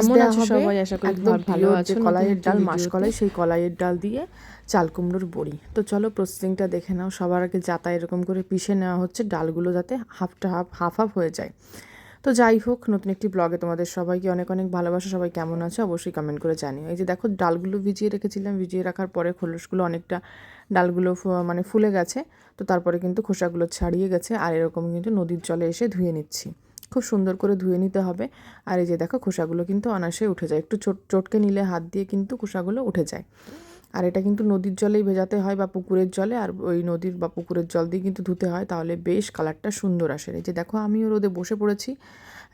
কেমন আছো সবাই? আশা করি একদম ভালো- আছো কলাইয়ের ডাল। মাসকলাই সেই কলাইয়ের ডাল দিয়ে চাল কুমড়োর বড়ি। তো চলো প্রসেসিংটা দেখে নাও। সবার আগে যাতা এরকম করে পিষে নেওয়া হচ্ছে ডালগুলো যাতে হাফটা হাফ হাফ হাফ হয়ে যায়। তো যাই হোক নতুন একটি ব্লগে তোমাদের সবাইকে অনেক অনেক ভালোবাসা। সবাই কেমন আছে? অবশ্যই কমেন্ট করে জানিও। এই যে দেখো ডালগুলো ভিজিয়ে রেখেছিলাম। ভিজিয়ে রাখার পরে খোলসগুলো অনেকটা ডালগুলো মানে ফুলে গেছে। তো তারপরে কিন্তু খোসাগুলো ছাড়িয়ে গেছে। আর এরকম কিন্তু নদীর জলে এসে ধুয়ে নিচ্ছি। খুব সুন্দর করে ধুয়ে নিতে হবে। আর এই যে দেখো খোসাগুলো কিন্তু অনায়াসে উঠে যায়। একটু চট, চটকে নিলে হাত দিয়ে কিন্তু খোসাগুলো উঠে যায়। আর এটা কিন্তু নদীর জলেই ভেজাতে হয় বা পুকুরের জলে। আর ওই নদীর বা পুকুরের জল দিয়ে কিন্তু ধুতে হয়। তাহলে বেশ কালারটা সুন্দর আসে। এই যে দেখো আমিও রোদে বসে পড়েছি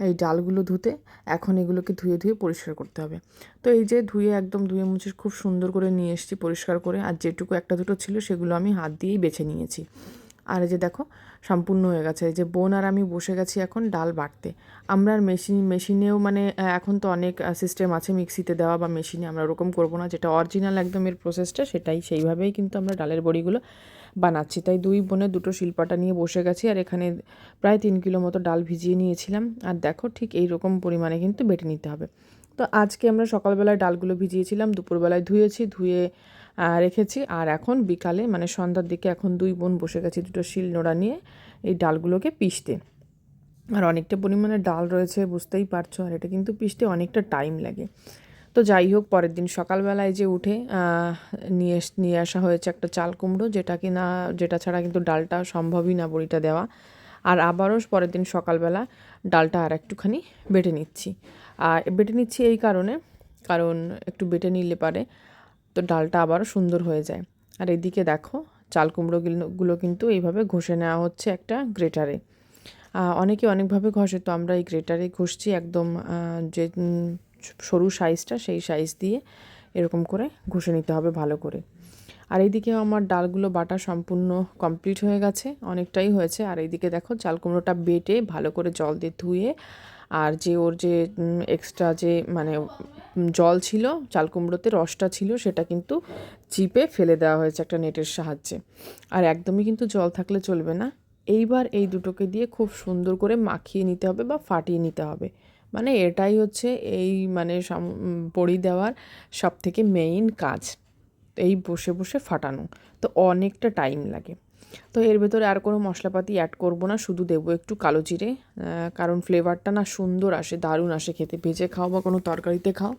এই ডালগুলো ধুতে। এখন এগুলোকে ধুয়ে ধুয়ে পরিষ্কার করতে হবে। তো এই যে ধুয়ে একদম ধুয়ে মুছে খুব সুন্দর করে নিয়ে এসেছি পরিষ্কার করে। আর যেটুকু একটা দুটো ছিল সেগুলো আমি হাত দিয়েই বেছে নিয়েছি। আর এই যে দেখো, সম্পূর্ণ হয়ে গেছে। যে বোন আর আমি বসে গেছি এখন ডাল বাটতে। আমরা আর মেশিন, মেশিনেও মানে এখন তো অনেক সিস্টেম আছে মিক্সিতে দেওয়া বা মেশিনে, আমরা ওরকম করব না। যেটা অরিজিনাল একদম এর প্রসেসটা সেটাই সেইভাবেই কিন্তু আমরা ডালের বড়িগুলো বানাচ্ছি। তাই দুই বোনে দুটো শিল্পাটা নিয়ে বসে গেছি আর এখানে প্রায় তিন কিলো মতো ডাল ভিজিয়ে নিয়েছিলাম। আর দেখো ঠিক এই রকম পরিমাণে কিন্তু বেটে নিতে হবে। তো আজকে আমরা সকালবেলায় ডালগুলো ভিজিয়েছিলাম, দুপুরবেলায় ধুয়েছি, ধুয়ে রেখেছি। আর এখন বিকালে মানে সন্ধ্যার দিকে এখন দুই বোন বসে গেছি দুটো শিল নোড়া নিয়ে এই ডালগুলোকে পিষতে। আর অনেকটা পরিমাণে ডাল রয়েছে, বুঝতেই পারছ, আর এটা কিন্তু পিষতে অনেকটা টাইম লাগে। তো যাই হোক, পরের দিন সকালবেলায় যে উঠে নিয়ে নিয়ে আসা হয়েছে একটা চাল কুমড়ো, যেটা কি না যেটা ছাড়া কিন্তু ডালটা সম্ভবই না বড়িটা দেওয়া। আর আবারও পরের দিন সকালবেলা ডালটা আর একটুখানি বেটে নিচ্ছি। আর বেটে নিচ্ছি এই কারণে, কারণ একটু বেটে নিলে পারে। তো ডালটা আবারও সুন্দর হয়ে যায়। আর এদিকে দেখো, চাল কুমড়োগুলো কিন্তু এইভাবে ঘষে নেওয়া হচ্ছে একটা গ্রেটারে। অনেকে অনেকভাবে ঘষে, তো আমরা এই গ্রেটারে ঘষছি একদম যে সরু সাইজটা সেই সাইজ দিয়ে। এরকম করে ঘষে নিতে হবে ভালো করে। আর এইদিকে আমার ডালগুলো বাটা সম্পূর্ণ কমপ্লিট হয়ে গেছে, অনেকটাই হয়েছে। আর এইদিকে দেখো চাল কুমড়োটা বেটে ভালো করে জল দিয়ে ধুয়ে আর যে ওর যে এক্সট্রা যে মানে জল ছিল, চাল কুমড়োতে রসটা ছিল, সেটা কিন্তু চিপে ফেলে দেওয়া হয়েছে একটা নেটের সাহায্যে। আর একদমই কিন্তু জল থাকলে চলবে না। এইবার এই দুটোকে দিয়ে খুব সুন্দর করে মাখিয়ে নিতে হবে বা ফাটিয়ে নিতে হবে। মানে এটাই হচ্ছে এই মানে উম, দেওয়ার সব থেকে মেইন কাজ এই বসে বসে ফাটানো। তো অনেকটা টাইম লাগে। তো এর ভেতরে আর কোনো মশলাপাতি অ্যাড করব না শুধু দেবো একটু কালো জিরে কারণ ফ্লেভারটা না সুন্দর আসে দারুণ আসে খেতে। ভেজে খাও বা কোনো তরকারিতে খাও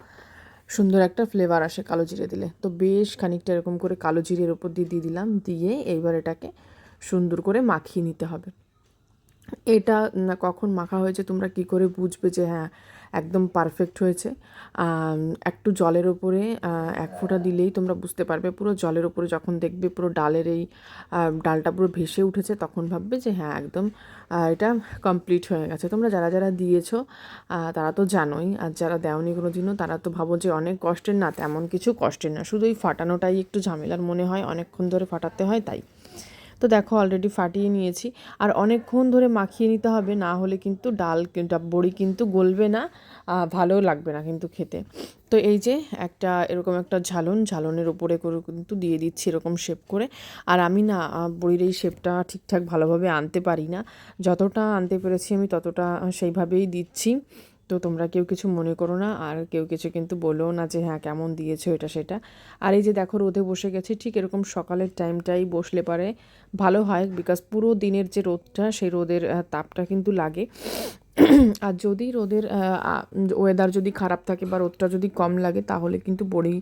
সুন্দর একটা ফ্লেভার আসে কালো জিরে দিলে। তো বেশ খানিকটা এরকম করে কালো জিরের ওপর দিয়ে দিয়ে দিলাম দিয়ে এইবার এটাকে সুন্দর করে মাখিয়ে নিতে হবে। এটা কখন মাখা হয়েছে তোমরা কি করে বুঝবে যে হ্যাঁ একদম পারফেক্ট হয়েছে। একটু জলের ওপরে এক ফোঁটা দিলেই তোমরা বুঝতে পারবে। পুরো জলের ওপরে যখন দেখবে পুরো ডালের এই ডালটা পুরো ভেসে উঠেছে, তখন ভাববে যে হ্যাঁ একদম এটা কমপ্লিট হয়ে গেছে। তোমরা যারা যারা দিয়েছ তারা তো জানোই, আর যারা দেওনি কোনো দিনও তারা তো ভাবো যে অনেক কষ্টের। না, তেমন কিছু কষ্টের না। শুধু ফাটানোটাই একটু ঝামেলার মনে হয়, অনেকক্ষণ ধরে ফাটাতে হয় তাই। তো দেখো অলরেডি ফাটিয়ে নিয়েছি। আর অনেকক্ষণ ধরে মাখিয়ে নিতে হবে, না হলে কিন্তু ডাল বড়ি কিন্তু গলবে না ভালো লাগবে না কিন্তু খেতে। তো এই যে একটা এরকম একটা ঝালন, ঝালনের উপরে করে কিন্তু দিয়ে দিচ্ছি এরকম শেপ করে। আর আমি না বড়ির এই শেপটা ঠিকঠাক ভালোভাবে আনতে পারি না। যতটা আনতে পেরেছি আমি ততটা সেইভাবেই দিচ্ছি। তো তোমরা কেউ কিছু মনে করো না, আর কেউ কিছু কিন্তু বলো না যে হ্যাঁ কেমন দিয়েছ এটা সেটা? আর এই যে দেখো, রোদে বসে গেছে, ঠিক এরকম সকালের টাইমটাই বসলে পারে ভালো হয় বিকজ পুরো দিনের যে রোদটা, সেই রোদের তাপটা কিন্তু লাগে। আর যদি রোদের ওয়েদার যদি খারাপ থাকে বা রোদটা যদি কম লাগে, তাহলে কিন্তু বড়ি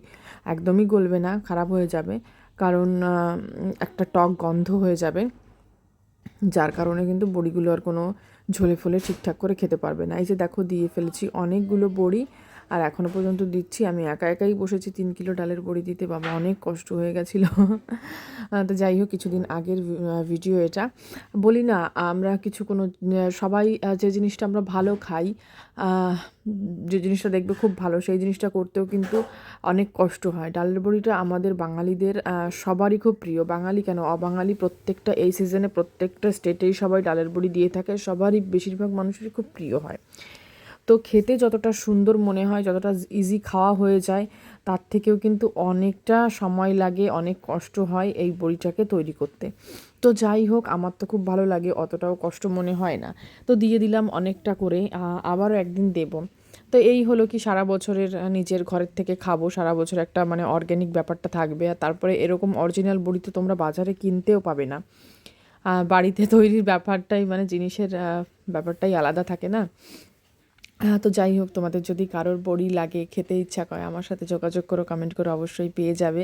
একদমই গলবে না, খারাপ হয়ে যাবে। কারণ একটা টক গন্ধ হয়ে যাবে, যার কারণে কিন্তু বড়িগুলো আর কোনো ঝোলে ফলে ঠিকঠাক করে খেতে পারবে না। এই যে দেখো দিয়ে ফেলেছি অনেকগুলো বড়ি। আর এখনও পর্যন্ত দিচ্ছি। আমি একা একাই বসেছি তিন কিলো ডালের বড়ি দিতে। বাবা অনেক কষ্ট হয়ে গেছিল। তো যাই হোক, কিছুদিন আগের ভিডিও এটা। বলি না, আমরা কিছু কোনো সবাই যে জিনিসটা আমরা ভালো খাই যে জিনিসটা দেখবে খুব ভালো, সেই জিনিসটা করতেও কিন্তু অনেক কষ্ট হয়। ডালের বড়িটা আমাদের বাঙালিদের সবারই খুব প্রিয়। বাঙালি কেন? অবাঙালি প্রত্যেকটা, এই সিজনে প্রত্যেকটা স্টেটেই সবাই ডালের বড়ি দিয়ে থাকে। সবারই বেশিরভাগ মানুষেরই খুব প্রিয় হয়। তো খেতে যতটা সুন্দর মনে হয়, যতটা ইজি খাওয়া হয়ে যায়, তার থেকেও কিন্তু অনেকটা সময় লাগে, অনেক কষ্ট হয় এই বড়িটাকে তৈরি করতে। তো যাই হোক, আমার তো খুব ভালো লাগে, অতটাও কষ্ট মনে হয় না। তো দিয়ে দিলাম অনেকটা করে আবারও একদিন দেব। তো এই হলো কি সারা বছরের নিজের ঘরের থেকে খাব, সারা বছর একটা মানে অর্গ্যানিক ব্যাপারটা থাকবে। আর তারপরে এরকম অরিজিনাল বড়ি তো তোমরা বাজারে কিনতেও পাবে না। বাড়িতে তৈরির ব্যাপারটাই মানে জিনিসের ব্যাপারটাই আলাদা থাকে না। হ্যাঁ তো যাই হোক, তোমাদের যদি কারোর বড়ি লাগে, খেতে ইচ্ছা করে, আমার সাথে যোগাযোগ করো কমেন্ট করে, অবশ্যই পেয়ে যাবে।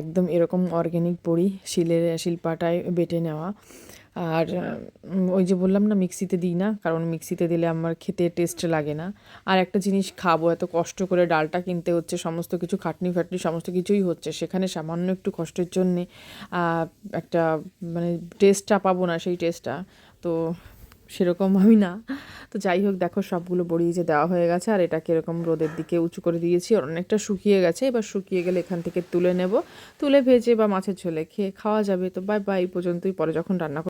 একদম এরকম অর্গ্যানিক বড়ি শিলের, শিলপাটায় বেটে নেওয়া। আর ওই যে বললাম না মিক্সিতে দিই না, কারণ মিক্সিতে দিলে আমার খেতে টেস্ট লাগে না। আর একটা জিনিস খাব, এত কষ্ট করে ডালটা কিনতে হচ্ছে, সমস্ত কিছু খাটনি ফাটনি সমস্ত কিছুই হচ্ছে। সেখানে সামান্য একটু কষ্টের জন্যে একটা মানে টেস্টটা পাবো না সেই টেস্টটা তো সেরকম আমি না। তো যাই হোক, দেখো সবগুলো বড়িয়ে যে দেওয়া হয়ে গেছে, আর এটাকে এরকম রোদের দিকে উঁচু করে দিয়েছি। আর অনেকটা শুকিয়ে গেছে, এবার শুকিয়ে গেলে এখান থেকে তুলে নেব। তুলে ভেজে বা মাছের ঝোলে খেয়ে খাওয়া যাবে। তো বাই বাই পর্যন্তই। পরে যখন রান্না